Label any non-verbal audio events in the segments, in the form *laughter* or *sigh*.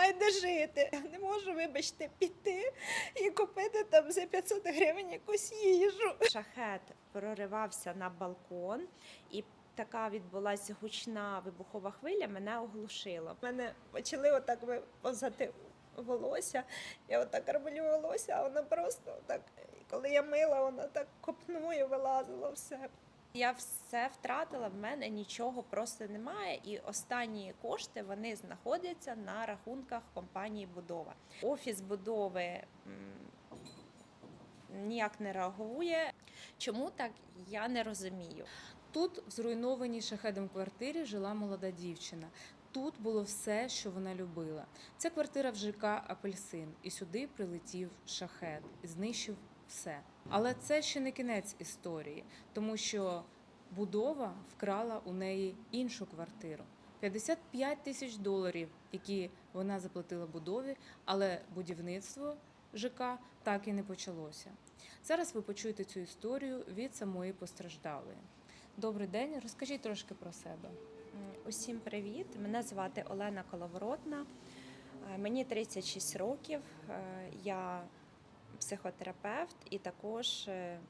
немає де жити. Я не можу, вибачте, піти і купити там за 500 гривень якусь їжу. Шахет проривався на балкон і. Така відбулася гучна вибухова хвиля, мене оглушило. Мене почали отак виповзати волосся. Я отак роблю волосся, а воно просто так, коли я мила, воно так копнує, вилазило все. Я все втратила, в мене нічого просто немає. І останні кошти вони знаходяться на рахунках компанії Будова. Офіс будови ніяк не реагує. Чому так, я не розумію. Тут, в зруйнованій шахедом квартирі, жила молода дівчина. Тут було все, що вона любила. Це квартира в ЖК Апельсин, і сюди прилетів шахет знищив все. Але це ще не кінець історії, тому що будова вкрала у неї іншу квартиру. 55 тисяч доларів, які вона заплатила будові, але будівництво ЖК так і не почалося. Зараз ви почуєте цю історію від самої постраждалої. Добрий день, розкажіть трошки про себе. Усім привіт! Мене звати Олена Коловоротна. Е, Мені 36 років. Е, Я психотерапевт, і також е,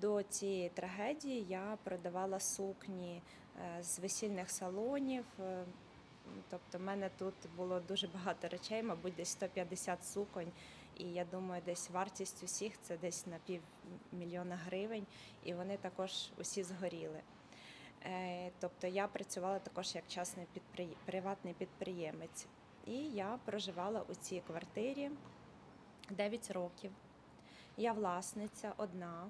до цієї трагедії я продавала сукні е, з весільних салонів. Е, Тобто, в мене тут було дуже багато речей, мабуть, десь 150 суконь. І я думаю, десь вартість усіх це десь на півмільйона гривень, і вони також усі згоріли. Тобто я працювала також як частний підприє... приватний підприємець. І я проживала у цій квартирі 9 років. Я власниця одна,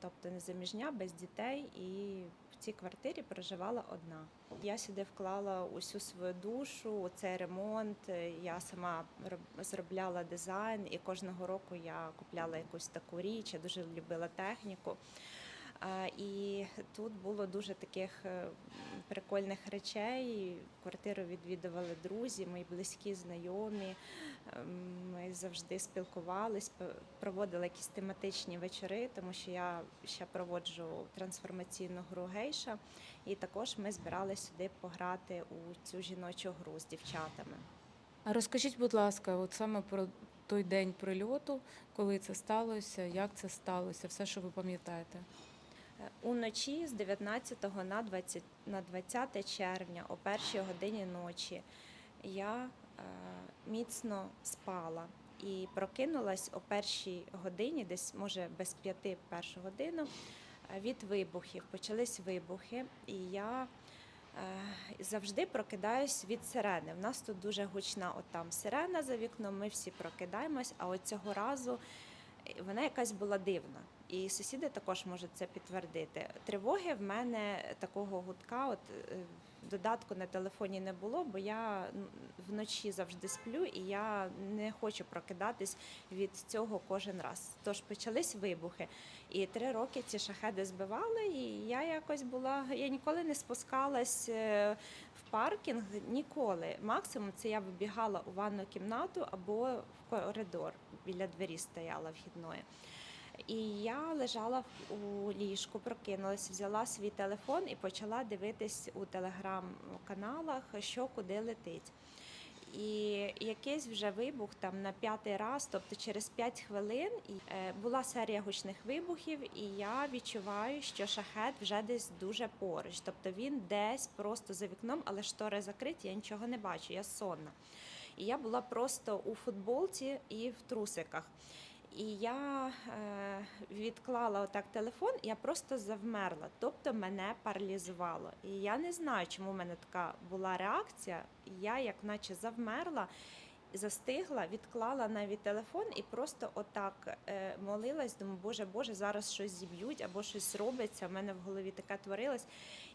тобто незаміжня, без дітей, і в цій квартирі проживала одна. Я сюди вклала усю свою душу, цей ремонт. Е, Я сама зробляла дизайн, і кожного року я купляла якусь таку річ. Я дуже любила техніку. І тут було дуже таких е, прикольних речей. Квартиру відвідували друзі, мої близькі знайомі. Ем, Ми завжди спілкувались, проводили якісь тематичні вечори, тому що я ще проводжу трансформаційну гру гейша. І також ми збиралися сюди пограти у цю жіночу гру з дівчатами. А розкажіть, будь ласка, от саме про той день прильоту, коли це сталося, як це сталося, все, що ви пам'ятаєте. Е, Уночі з 19 на 20, на 20 червня о першій годині ночі я е, міцно спала і прокинулась о першій годині, десь може без п'яти першу годину, е, від вибухів. Почались вибухи, і я завжди прокидаюсь від сирени. У нас тут дуже гучна от там сирена за вікном, ми всі прокидаємось, а от цього разу вона якась була дивна. І сусіди також можуть це підтвердити. Тривоги в мене такого гудка, от е, додатку на телефоні не було, бо я вночі завжди сплю і я не хочу прокидатись від цього кожен раз. Тож почались вибухи. І три роки ці шахеди збивали, і я якось була. Я ніколи не спускалась е, в паркінг, ніколи. Максимум це я вибігала у ванну кімнату або в коридор біля двері стояла вхідної. І я лежала у ліжку, прокинулася, взяла свій телефон і почала дивитись у телеграм-каналах, що куди летить. І якийсь вже вибух там на п'ятий раз, тобто через 5 хвилин, е, була серія гучних вибухів, і я відчуваю, що шахет вже десь дуже поруч. Тобто він десь просто за вікном, але штори закриті, я нічого не бачу, я сонна. І я була просто у футболці і в трусиках. І я е, відклала отак телефон, я просто завмерла, тобто мене паралізувало. І я не знаю, чому в мене така була реакція. Я як наче завмерла, застигла, відклала навіть телефон і просто отак е, молилась, думаю, Боже, Боже, зараз щось зіб'ють або щось робиться. У мене в голові таке творилось.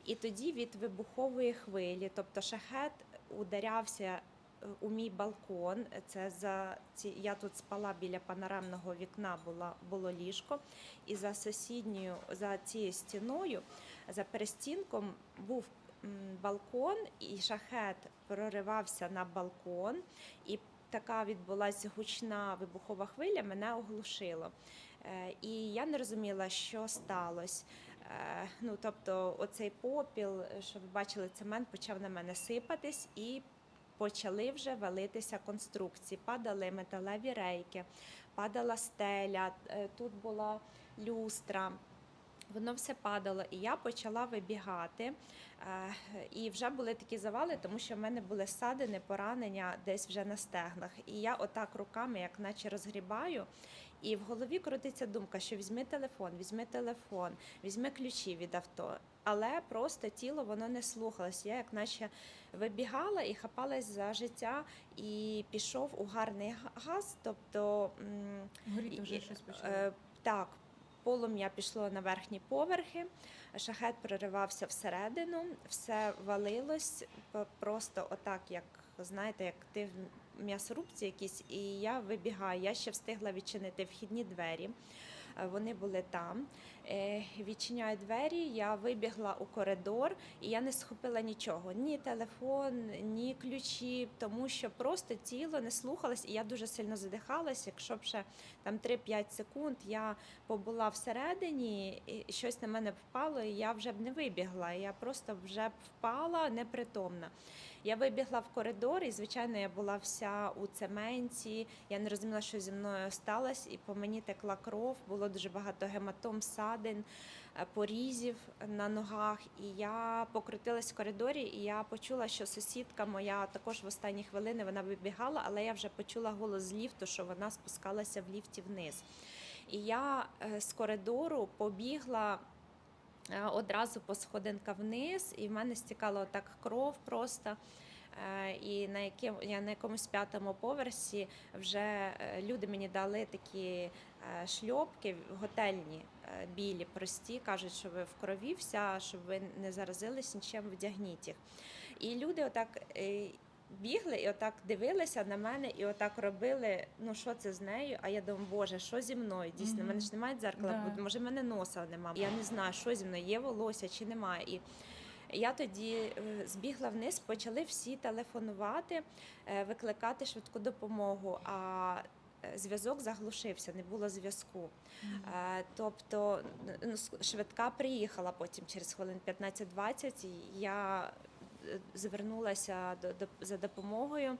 І тоді від вибухової хвилі, тобто шахет ударявся у мій балкон. Це за ці я тут спала біля панорамного вікна, була було ліжко, і за сусідньою, за цією стіною, за перестінком був балкон, і шахет проривався на балкон, і така відбулася гучна вибухова хвиля, мене оглушило. Е, І я не розуміла, що сталося. Е, Ну, тобто, оцей попіл, що ви бачили, цемент почав на мене сипатись, і почали вже валитися конструкції, падали металеві рейки, падала стеля, е, тут була люстра. Воно все падало, і я почала вибігати. Е, І вже були такі завали, тому що в мене були ссадини, поранення десь вже на стегнах. І я отак руками, як наче розгрібаю. І в голові крутиться думка, що візьми телефон, візьми телефон, візьми ключі від авто. Але просто тіло воно не слухалось. Я як наче вибігала і хапалась за життя, і пішов у гарний газ. Тобто Горіти вже і- щось почало. Е, так, полум'я пішло на верхні поверхи, шахет проривався всередину, все валилось просто отак, як знаєте, як ти м'ясорубці якісь, і я вибігаю. Я ще встигла відчинити вхідні двері. Е, Вони були там. Е, Відчиняю двері, я вибігла у коридор, і я не схопила нічого: ні телефон, ні ключі, тому що просто тіло не слухалось, і я дуже сильно задихалась. Якщо б ще там 3-5 секунд я побула всередині, і щось на мене впало, і я вже б не вибігла. Я просто вже б впала непритомна. Я вибігла в коридор, і звичайно, я була вся у цементі. Я не розуміла, що зі мною сталося, і по мені текла кров. Було дуже багато гематом, садин, е, порізів на ногах. І я покрутилась в коридорі, і я почула, що сусідка моя також в останні хвилини вона вибігала, але я вже почула голос з ліфту, що вона спускалася в ліфті вниз. І я е, з коридору побігла е, одразу по сходинках вниз, і в мене стікала отак кров просто. Е, І на яким я на якомусь п'ятому поверсі вже е, люди мені дали такі е, шльопки готельні, білі, прості, кажуть, що ви в крові вся, щоб ви не заразились нічим, вдягніть їх. І люди отак бігли і отак дивилися на мене, і отак робили. Ну що це з нею? А я думаю, боже, що зі мною? Дійсно, в мене ж немає дзеркала, Да. може, в мене носа немає. Я не знаю, що зі мною є волосся чи немає. І я тоді е, збігла вниз, почали всі телефонувати, е, викликати швидку допомогу. А е, зв'язок заглушився, не було зв'язку. Тобто ну, швидка приїхала потім через хвилин 15-20. і Я звернулася до, за допомогою.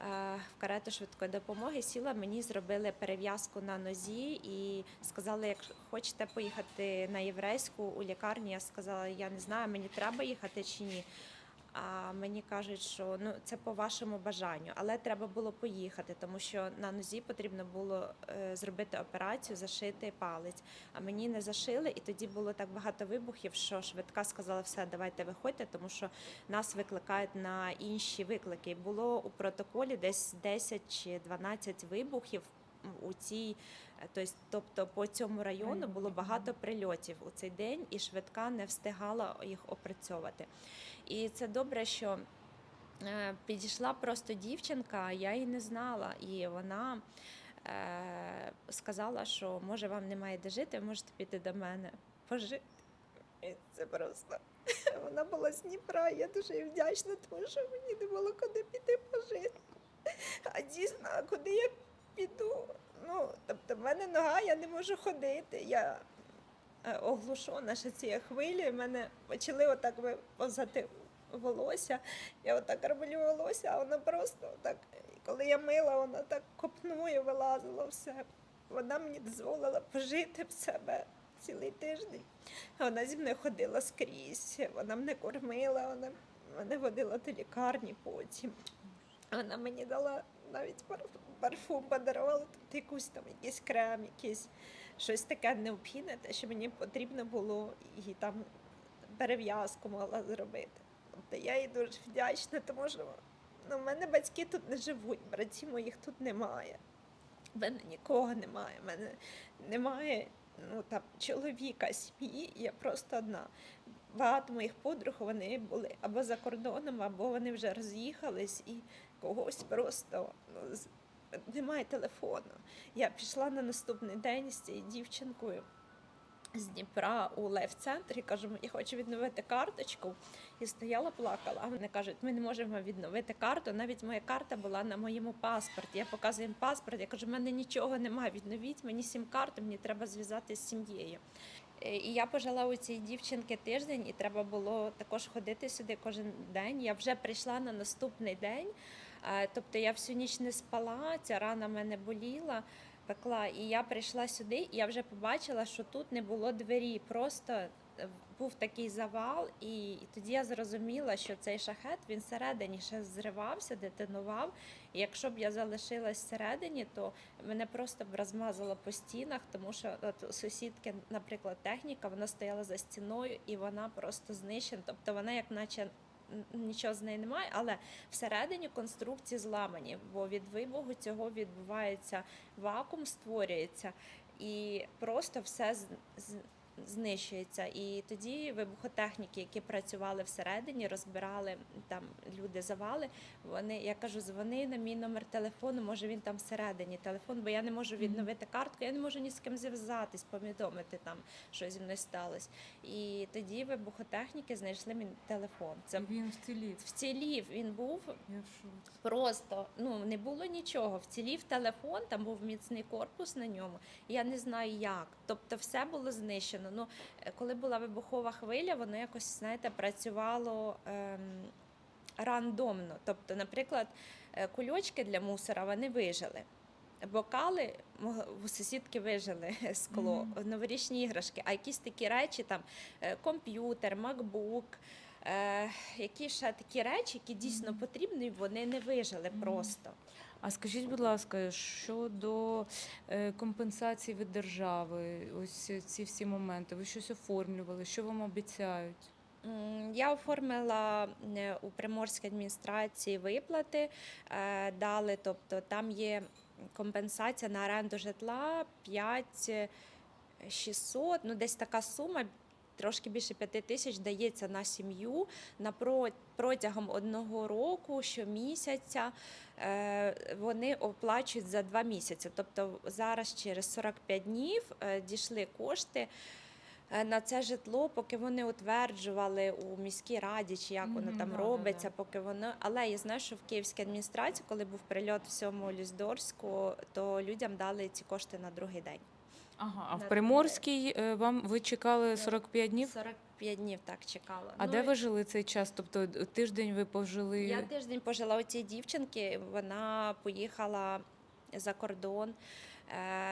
Е, В карету швидкої допомоги сіла, мені зробили перев'язку на нозі і сказали, як хочете поїхати на єврейську у лікарню. Я сказала, я не знаю, мені треба їхати чи ні. А мені кажуть, що ну це по вашому бажанню, але треба було поїхати, тому що на нозі потрібно було е, зробити операцію, зашити палець. А мені не зашили, і тоді було так багато вибухів, що швидка сказала, все, давайте виходьте, тому що нас викликають на інші виклики. Було у протоколі десь 10 чи 12 вибухів у цій, е, тобто, по цьому району було багато прильотів у цей день, і швидка не встигала їх опрацьовувати. І це добре, що е, підійшла просто дівчинка, я її не знала, і вона е, сказала, що може вам немає де жити, можете піти до мене пожити. І це просто *laughs* вона була з Дніпра. Я дуже їй вдячна, тому що мені не було куди піти пожити. А дійсно, куди я піду? Ну, тобто, в мене нога, я не можу ходити. Я е, оглушена ще цією хвилею. Мене почали отак виповзати волосся. Я отак роблю волосся, а воно просто так. Коли я мила, воно так копною вилазило все. Вона мені дозволила пожити в себе цілий тиждень. Вона зі мною ходила скрізь, вона мене кормила, вона мене водила до лікарні потім. Вона мені дала навіть парфум, подарувала тут якусь там якийсь крем, якийсь щось таке необхідне, те, що мені потрібно було, і там перев'язку могла зробити. Тобто я їй дуже вдячна, тому що ну, в мене батьки тут не живуть, братів моїх тут немає. В мене нікого немає. В мене немає ну, там, чоловіка, сім'ї, я просто одна. Багато моїх подруг вони були або за кордоном, або вони вже роз'їхались і когось просто ну, немає телефону. Я пішла на наступний день з цією дівчинкою з Дніпра у лев-центр і кажу, я хочу відновити карточку. І стояла, плакала. А вони кажуть, ми не можемо відновити карту. Навіть моя карта була на моєму паспорті. Я показую їм паспорт. Я кажу, в мене нічого немає. Відновіть мені сім карту, мені треба зв'язати з сім'єю. Е, І я пожила у цій дівчинки тиждень, і треба було також ходити сюди кожен день. Я вже прийшла на наступний день. Тобто я всю ніч не спала, ця рана мене боліла, пекла. І я прийшла сюди, і я вже побачила, що тут не було двері. Просто е, був такий завал, і, тоді я зрозуміла, що цей шахет він всередині ще зривався, детонував. І якщо б я залишилась всередині, то мене просто б розмазало по стінах, тому що от сусідки, наприклад, техніка, вона стояла за стіною і вона просто знищена. Тобто вона, як наче нічого з неї немає, але всередині конструкції зламані, бо від вибуху цього відбувається вакуум, створюється, і просто все з, знищується. І тоді вибухотехніки, які працювали всередині, розбирали там люди завали. Вони, я кажу, дзвони на мій номер телефону, може він там всередині телефон, бо я не можу відновити картку, я не можу ні з ким зв'язатись, повідомити там, що зі мною сталося. І тоді вибухотехніки знайшли мій телефон. Це Він вцілів. вцілів. Він був просто ну не було нічого. Вцілів телефон, там був міцний корпус на ньому. Я не знаю як. Тобто, все було знищено. Ну е, коли була вибухова хвиля, воно якось знаєте працювало. Ем, Рандомно, тобто, наприклад, е, кульочки для мусора вони вижили. Бокали у сусідки вижили *laughs* скло, новорічні іграшки, а якісь такі речі, там е, комп'ютер, макбук, е, які ще такі речі, які дійсно потрібні, вони не вижили просто. А скажіть, будь ласка, щодо е, компенсації від держави, ось ці всі моменти, ви щось оформлювали, що вам обіцяють? Я оформила е, у Приморській адміністрації виплати, е, дали, тобто там є компенсація на оренду житла 5 600, ну десь така сума. Трошки більше п'яти тисяч дається на сім'ю на про- протягом одного року щомісяця. Е, Вони оплачують за два місяці. Тобто зараз через 45 днів е, дійшли кошти е, на це житло, поки вони утверджували у міській раді, чи як воно там робиться, поки воно. Але я знаю, що в Київській адміністрації, коли був прильот в сьому Люздорську, то людям дали ці кошти на другий день. Ага, а в Приморській е, вам ви чекали 45 днів? 45 днів так чекала. А Ну, де ви жили цей час? Тобто тиждень ви пожили? Я тиждень пожила у цій дівчинки, вона поїхала за кордон.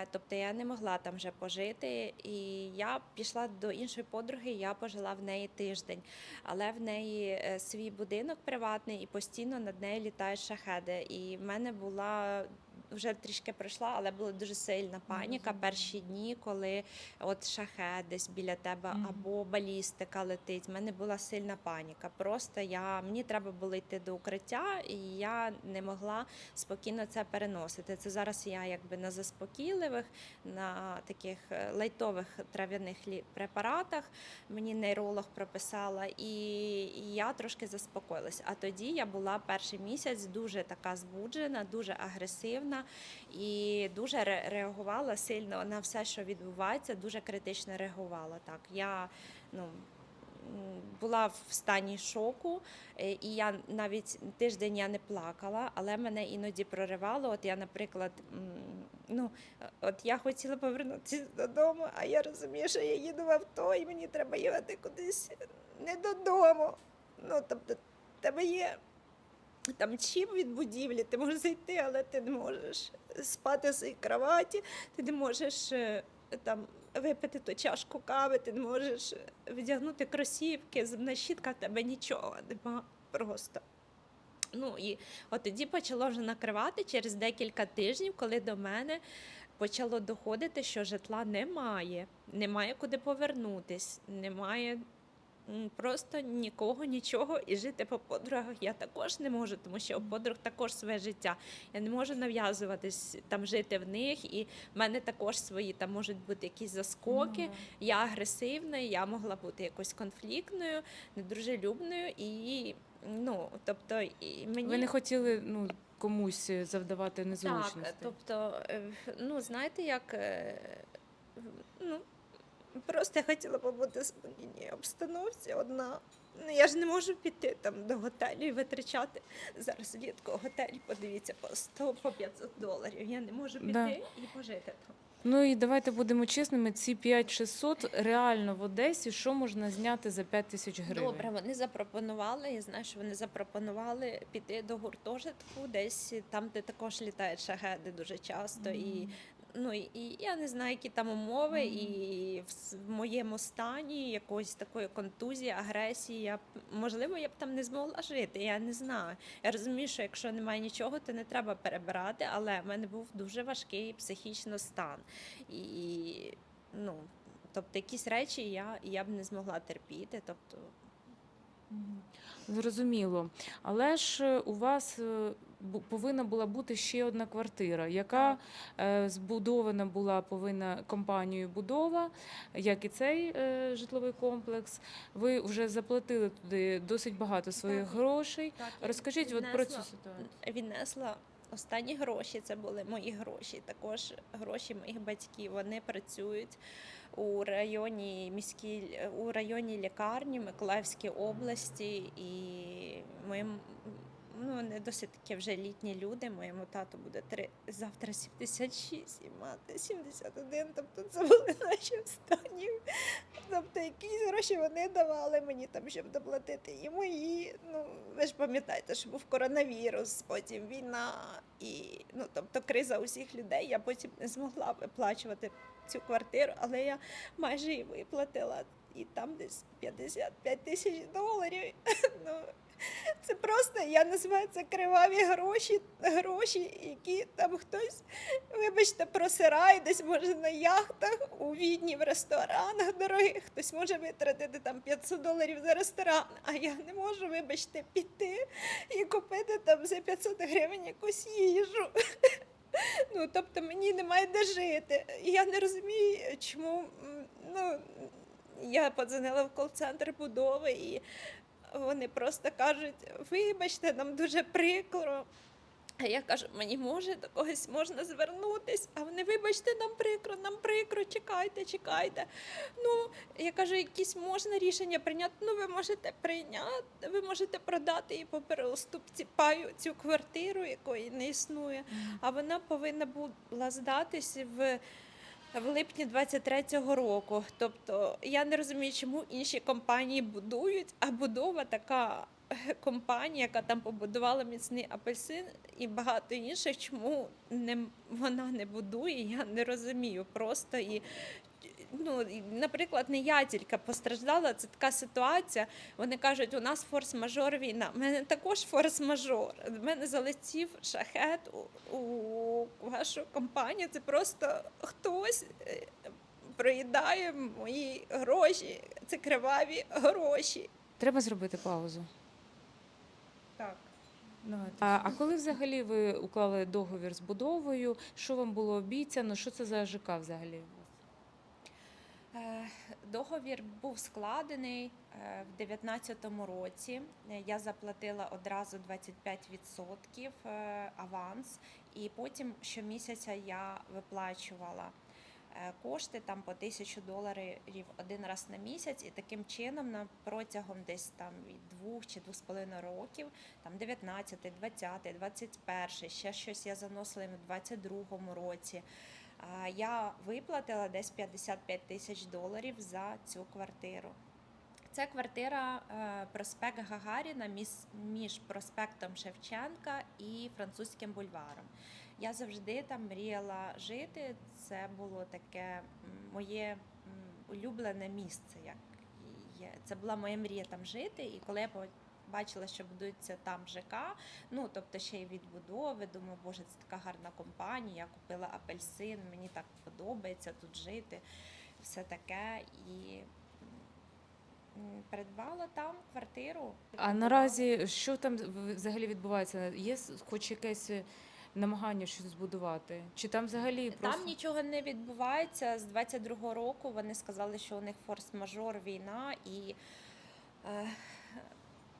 Е, Тобто я не могла там вже пожити. І я пішла до іншої подруги, я пожила в неї тиждень. Але в неї е, свій будинок приватний і постійно над нею літають шахеди. І в мене була вже трішки пройшла, але була дуже сильна паніка перші дні, коли от шахет десь біля тебе або балістика летить. В мене була сильна паніка. Просто я мені треба було йти до укриття, і я не могла спокійно це переносити. Це зараз я якби на заспокійливих, на таких е, лайтових трав'яних препаратах. Мені нейролог прописала, і і я трошки заспокоїлась. А тоді я була перший місяць дуже така збуджена, дуже агресивна і дуже реагувала сильно на все, що відбувається, дуже критично реагувала. Так, я ну. Була в стані шоку, е, і я навіть тиждень я не плакала, але мене іноді проривало. От я, наприклад, ну от я хотіла повернутися додому, а я розумію, що я їду в авто, і мені треба їхати кудись не додому. Ну тобто, тебе є там чим від будівлі, ти можеш зайти, але ти не можеш спати в своїй кроваті, ти не можеш е, там випити ту чашку кави, ти не можеш вдягнути кросівки, зубна щітка, в тебе нічого нема просто. Ну і от тоді почало вже накривати через декілька тижнів, коли до мене почало доходити, що житла немає, немає куди повернутись, немає просто нікого, нічого, і жити по подругах я також не можу, тому що у подруг також своє життя. Я не можу нав'язуватись там жити в них, і в мене також свої там можуть бути якісь заскоки. Да. Я агресивна, я могла бути якось конфліктною, недружелюбною і ну, тобто, і мені Ви не хотіли ну, комусь завдавати незручності? так, тобто, е, ну знаєте, як е, ну просто я хотіла побути в спокійній обстановці одна. Ну, я ж не можу піти там до готелю і витрачати зараз влітку готель, подивіться, по 100 по 500 доларів. Я не можу піти Да. і пожити там. Ну і давайте будемо чесними. Ці 5600 реально в Одесі. Що можна зняти за 5 тисяч гривень? Добре, вони запропонували. Я знаю, що вони запропонували піти до гуртожитку, десь там, де також літають шахеди дуже часто. І ну і, я не знаю, які там умови, і в, моєму стані якоїсь такої контузії, агресії. Я можливо, я б там не змогла жити. Я не знаю. Я розумію, що якщо немає нічого, то не треба перебирати. Але в мене був дуже важкий психічно стан. І ну. Тобто якісь речі я, я б не змогла терпіти. Тобто, Зрозуміло. Але ж е, у вас е, повинна була бути ще одна квартира, яка е, збудована була повинна компанією будова, як і цей е, житловий комплекс. Ви вже заплатили туди досить багато своїх Так. грошей. Так, Розкажіть от про цю ситуацію. Віднесла останні гроші. Це були мої гроші. Також гроші моїх батьків. Вони працюють у районі міській у районі лікарні Миколаївській області, і моїм ну вони досить такі вже літні люди. Моєму тату буде три завтра 76 і мати 71. Тобто це були *laughs* наші останні. Тобто якісь гроші вони давали мені там, щоб доплатити і мої. Ну ви ж пам'ятаєте, що був коронавірус, потім війна і ну тобто криза усіх людей. Я потім не змогла виплачувати цю квартиру, але я майже її виплатила. І там десь 55 тисяч доларів. *laughs* Ну, *laughs* це просто, я називаю це криваві гроші, гроші, які там хтось, вибачте, просирає десь може на яхтах, у відні в ресторанах дорогих. Хтось може витратити там 500 доларів за ресторан, а я не можу, вибачте, піти і купити там за 500 гривень якусь їжу. *laughs* Ну, тобто мені немає де жити. Я не розумію, чому ну, я подзвонила в кол-центр будови, і вони просто кажуть: вибачте, нам дуже прикро. А я кажу, мені може до когось можна звернутись, а вони, вибачте, нам прикро, нам прикро, чекайте, чекайте. Ну, я кажу, якісь можна рішення прийняти. Ну, ви можете прийняти, ви можете продати і по переуступці паю цю квартиру, якої не існує. А вона повинна була здатись в, в липні 23-го року. Тобто я не розумію, чому інші компанії будують, а будова така. е, Компанія, яка там побудувала міцний апельсин і багато інших, чому не вона не будує, я не розумію. Просто і ну, наприклад, не я тільки постраждала. Це така ситуація. Вони кажуть, у нас форс-мажор війна. У мене також форс-мажор. В мене залетів шахет у, у вашу компанію. Це просто хтось е, проїдає мої гроші. Це криваві гроші. Треба зробити паузу. Так. А, а коли взагалі ви уклали договір з будовою? Що вам було обіцяно? Що це за ЖК взагалі? Е, Договір був складений е, в 2019 році. Я заплатила одразу 25% е, аванс, і потім щомісяця я виплачувала кошти там по тисячу доларів один раз на місяць, і таким чином протягом десь там від двох чи двох з половиною років, там 19, 20, 21, ще щось я заносила в 22 році. Я виплатила десь 55 тисяч доларів за цю квартиру. Це квартира е, проспект Гагаріна між проспектом Шевченка і французьким бульваром. Я завжди там мріяла жити. Це було таке моє улюблене місце. Як. Це була моя мрія там жити. І коли я бачила, що будується там ЖК, ну тобто ще й відбудови. Думаю, боже, це така гарна компанія. Я купила апельсин, мені так подобається тут жити, все таке. І придбала там квартиру. А наразі що там взагалі відбувається? Є хоч якесь е, намагання щось збудувати? Чи там взагалі просто Там нічого не відбувається. З 22-го року вони сказали, що у них форс-мажор, війна і.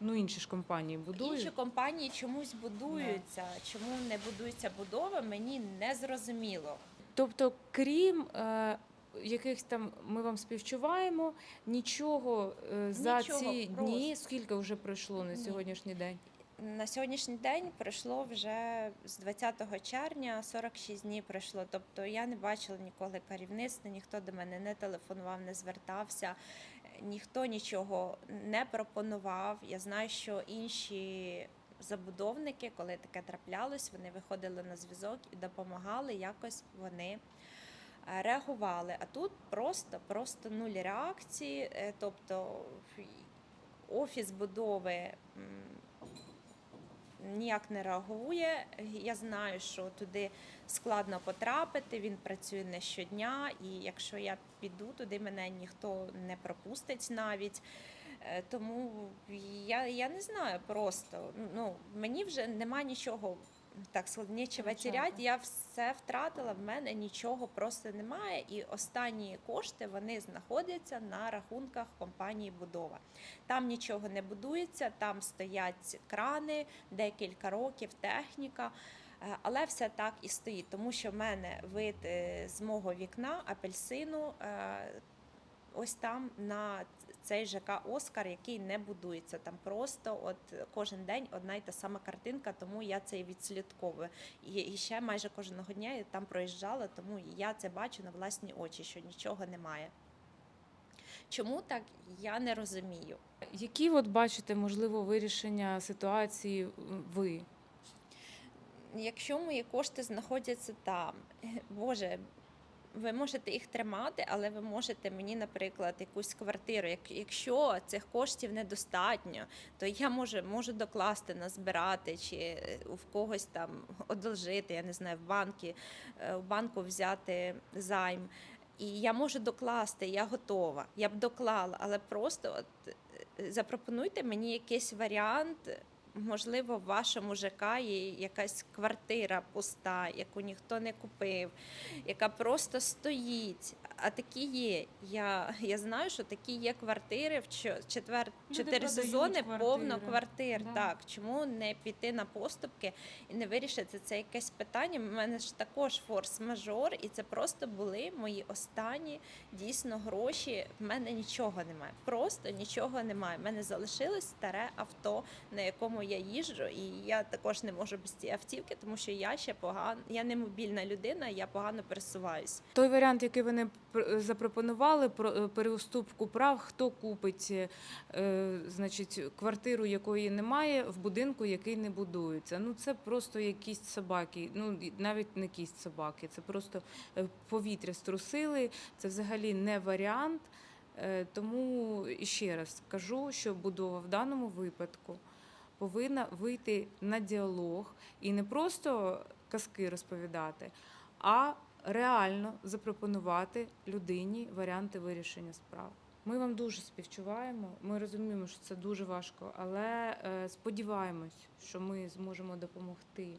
Ну інші ж компанії будують? Інші компанії чомусь будуються. Чому не будується будова, мені не зрозуміло. Тобто, крім е, якихось там ми вам співчуваємо, нічого е, за Нічого, ці дні, просто. скільки вже пройшло на Ні. сьогоднішній день? на сьогоднішній день пройшло вже з 20 червня 46 днів пройшло. Тобто я не бачила ніколи керівництва, ніхто до мене не телефонував, не звертався, ніхто нічого не пропонував. Я знаю, що інші забудовники, коли таке траплялось, вони виходили на зв'язок і допомагали, якось вони е, реагували. А тут просто, просто нуль реакції. Е, Тобто офіс будови ніяк не реагує. Я знаю, що туди складно потрапити. Він працює не щодня, і якщо я піду туди, мене ніхто не пропустить навіть. Е, Тому я, я не знаю просто. Ну мені вже нема нічого. Так, Втрачати. терять, я все втратила, в мене нічого просто немає. І останні кошти вони знаходяться на рахунках компанії Будова. Там нічого не будується, там стоять крани, декілька років, техніка. Е, Але все так і стоїть, тому що в мене вид е, з мого вікна апельсину е, ось там на цей ЖК Оскар, який не будується. Там просто от кожен день одна й та сама картинка, тому я це і відслідковую. І, ще майже кожного дня я там проїжджала, тому я це бачу на власні очі, що нічого немає. Чому так, я не розумію. Які от бачите, можливо, вирішення ситуації ви? Якщо мої кошти знаходяться там, *laughs* Боже, ви можете їх тримати, але ви можете мені, наприклад, якусь квартиру. Як, якщо цих коштів недостатньо, то я можу, можу докласти, назбирати чи е, в когось там одолжити, я не знаю, в банки, е, в банку взяти займ. І я можу докласти, я готова. Я б доклала, але просто от е, запропонуйте мені якийсь варіант. Можливо, в вашому ЖК є якась квартира пуста, яку ніхто не купив, яка просто стоїть. А такі є. Я, я знаю, що такі є квартири в четвер, чотири сезони повно квартир. Да. Так, чому не піти на поступки і не вирішити це якесь питання? У мене ж також форс-мажор, і це просто були мої останні дійсно гроші. В мене нічого немає. Просто нічого немає. У мене залишилось старе авто, на якому я їжджу, і я також не можу без цієї автівки, тому що я ще погано, я не мобільна людина, я погано пересуваюсь. Той варіант, який вони запропонували про е, переуступку прав, хто купить е, значить, квартиру, якої немає, в будинку, який не будується. Ну це просто якісь собаки. Ну навіть не кість собаки, це просто е, повітря струсили. Це взагалі не варіант. Е, Тому ще раз кажу, що будова в даному випадку повинна вийти на діалог і не просто казки розповідати, а реально запропонувати людині варіанти вирішення справ. Ми вам дуже співчуваємо. Ми розуміємо, що це дуже важко, але е, сподіваємось, що ми зможемо допомогти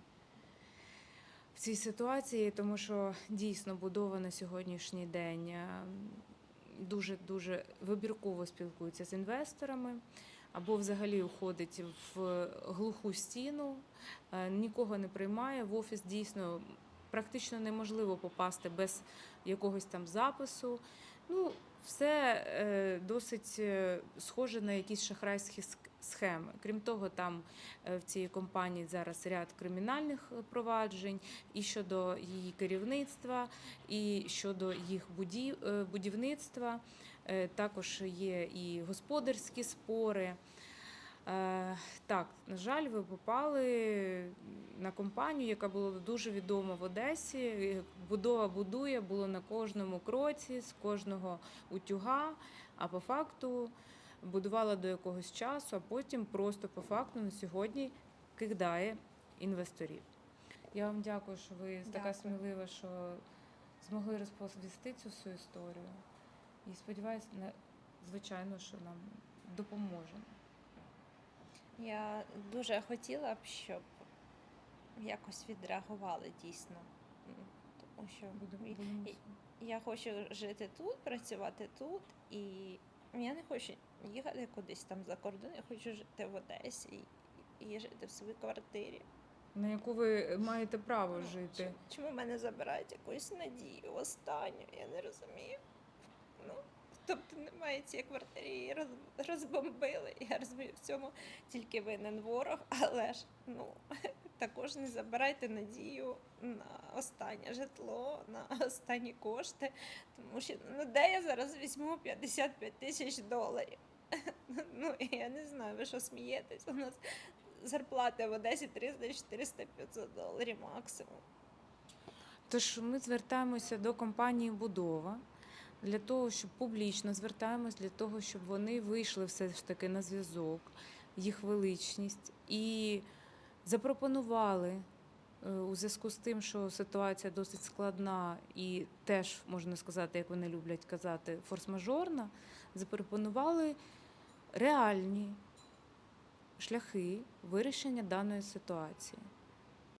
в цій ситуації, тому що дійсно будова на сьогоднішній день е, дуже дуже вибірково спілкується з інвесторами. Або взагалі уходить в глуху стіну, е, нікого не приймає. В офіс дійсно практично неможливо попасти без якогось там запису. Ну, все е, досить е, схоже на якісь шахрайські схеми. Крім того, там е, в цій компанії зараз ряд кримінальних проваджень і щодо її керівництва, і щодо їх будів, будівництва. Також є і господарські спори. Е, Так, на жаль, ви попали на компанію, яка була дуже відома в Одесі. Будова будує, було на кожному кроці, з кожного утюга, а по факту будувала до якогось часу, а потім просто по факту на сьогодні кидає інвесторів. Я вам дякую, що ви така смілива, що змогли розповісти цю всю історію. І сподіваюся, звичайно, що нам допоможе. Я дуже хотіла б, щоб якось відреагували дійсно. Тому що я хочу жити тут, працювати тут, і я не хочу їхати кудись там за кордон, я хочу жити в Одесі і, і жити в своїй квартирі. на яку ви маєте право Ну, жити. чому- мене забирають якусь надію останню? Я не розумію. Ну, Тобто немає цієї квартири, її розбомбили. Я розумію, в цьому тільки винен ворог, але ж ну *laughs* також не забирайте надію на останнє житло, на останні кошти. Тому що ну де я зараз візьму 55 тисяч доларів? *laughs* Ну я не знаю, ви що смієтесь? У нас зарплати в Одесі 300, 400, 500 доларів максимум. Тож ми звертаємося до компанії Будова для того, щоб публічно звертаємось для того, щоб вони вийшли все ж таки на зв'язок, їх величність, і запропонували е, у зв'язку з тим, що ситуація досить складна і теж можна сказати, як вони люблять казати, форс-мажорна, запропонували реальні шляхи вирішення даної ситуації.